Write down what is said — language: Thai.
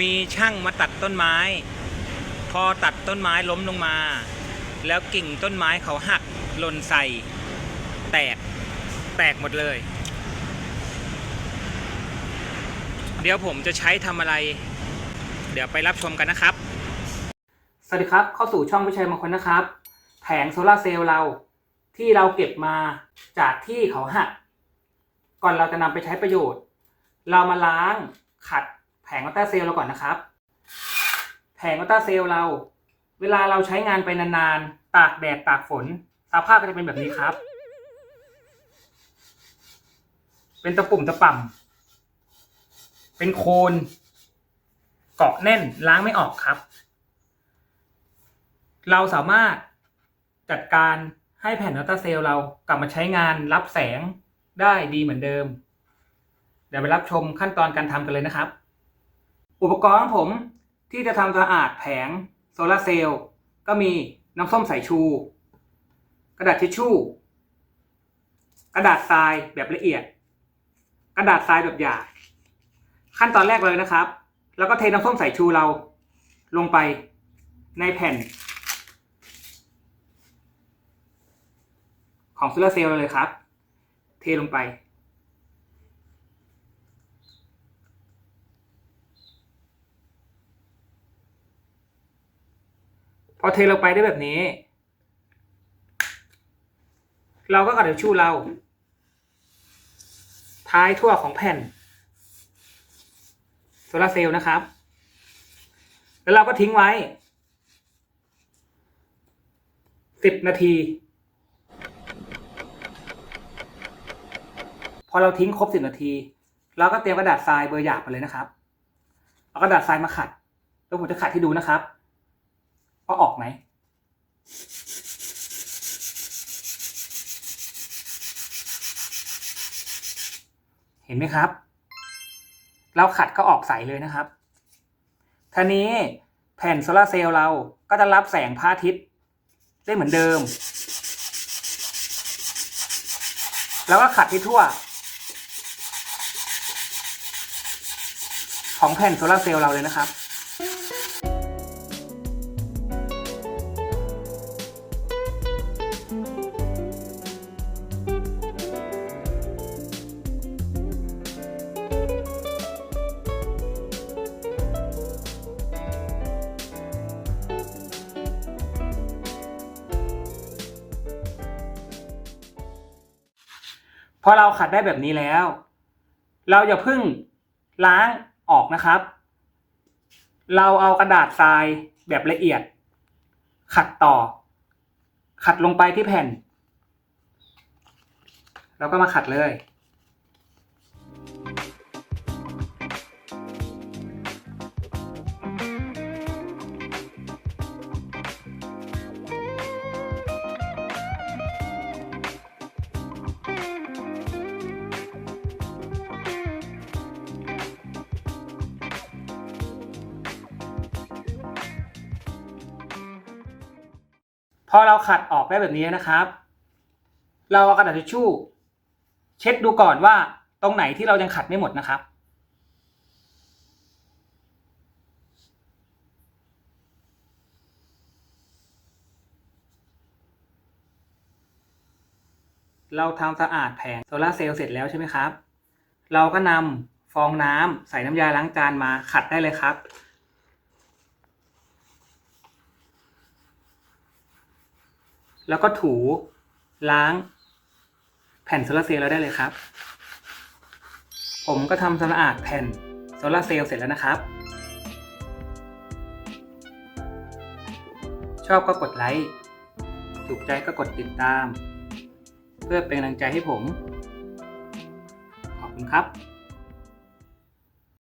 มีช่างมาตัดต้นไม้ พอตัดต้นไม้ล้มลงมา แล้วกิ่งต้นไม้เขาหักหล่นใส่ แตกแตกหมดเลย เดี๋ยวผมจะใช้ทำอะไร เดี๋ยวไปรับชมกันนะครับ สวัสดีครับ เข้าสู่ช่องวิชัยมงคลนะครับ แผงโซลาเซลล์เราที่เราเก็บมาจากที่เขาหัก ก่อนเราจะนำไปใช้ประโยชน์ เรามาล้างขัด แผงอัลตราเซลล์เราก่อนนะครับ แผงอัลตราเซลล์เรา เวลาเราใช้งานไปนานๆ ตากแดดตากฝนสภาพก็จะเป็นแบบนี้ครับ เป็นตะปุ่มตะป่ำเป็นโคนเกาะแน่นล้างไม่ออกครับ เราสามารถจัดการให้แผ่นอัลตราเซลล์เรากลับมาใช้งานรับแสงได้ดีเหมือนเดิม เดี๋ยวไปรับชมขั้นตอนการทำกันเลยนะครับ อุปกรณ์ของผมที่จะทำสะอาดแผงโซลาร์เซลล์ก็มีน้ำส้มสายชู กระดาษทิชชู่ กระดาษทรายแบบละเอียด กระดาษทรายแบบหยาบขั้นตอนแรกเลยนะครับ แล้วก็เทน้ำส้มสายชูเราลงไปในแผ่น ของโซลาร์เซลล์เลยครับ เทลงไป พอเทลงไปได้แบบนี้ เราก็กระดาษทิชู่เรา ท้ายทั่วของแผ่นโซลาเซลล์นะครับ แล้วเราก็ทิ้งไว้สิบนาที พอเราทิ้งครบสิบนาที เราก็เตรียมกระดาษทรายเบอร์หยาบมาเลยนะครับ เอากระดาษทรายมาขัด แล้วผมจะขัดให้ดูนะครับ ว่าออกไหม เห็นไหมครับ เราขัดก็ออกใสเลยนะครับท่านี้แผ่นโซลาเซลล์เราก็จะรับแสงพระอาทิตย์ได้เหมือนเดิม แล้วก็ขัดให้ทั่ว ของแผ่นโซลาเซลล์เราเลยนะครับ พอเราขัดได้แบบนี้แล้ว เราอย่าเพิ่งล้างออกนะครับ เราเอากระดาษทรายแบบละเอียด ขัดต่อ ขัดลงไปที่แผ่น แล้วก็มาขัดเลย อเราขัดออกได้แบบนี้นะครับ เราเอากระดาษทิชชู่ เช็ดดูก่อนว่าตรงไหนที่เรายังขัดไม่หมดนะครับ เราทำสะอาดแผงโซลาเซลล์เสร็จแล้วใช่ไหมครับ เราก็นำฟองน้ำใส่น้ำยาล้างจานมาขัดได้เลยครับ แล้วก็ถูล้างแผ่นโซลาร์เซลล์เราได้เลยครับ ผมก็ทำสะอาดแผ่นโซลาร์เซลล์เสร็จแล้วนะครับ ชอบก็กดไลค์ ถูกใจก็กดติดตาม เพื่อเป็นกำลังใจให้ผม ขอบคุณครับ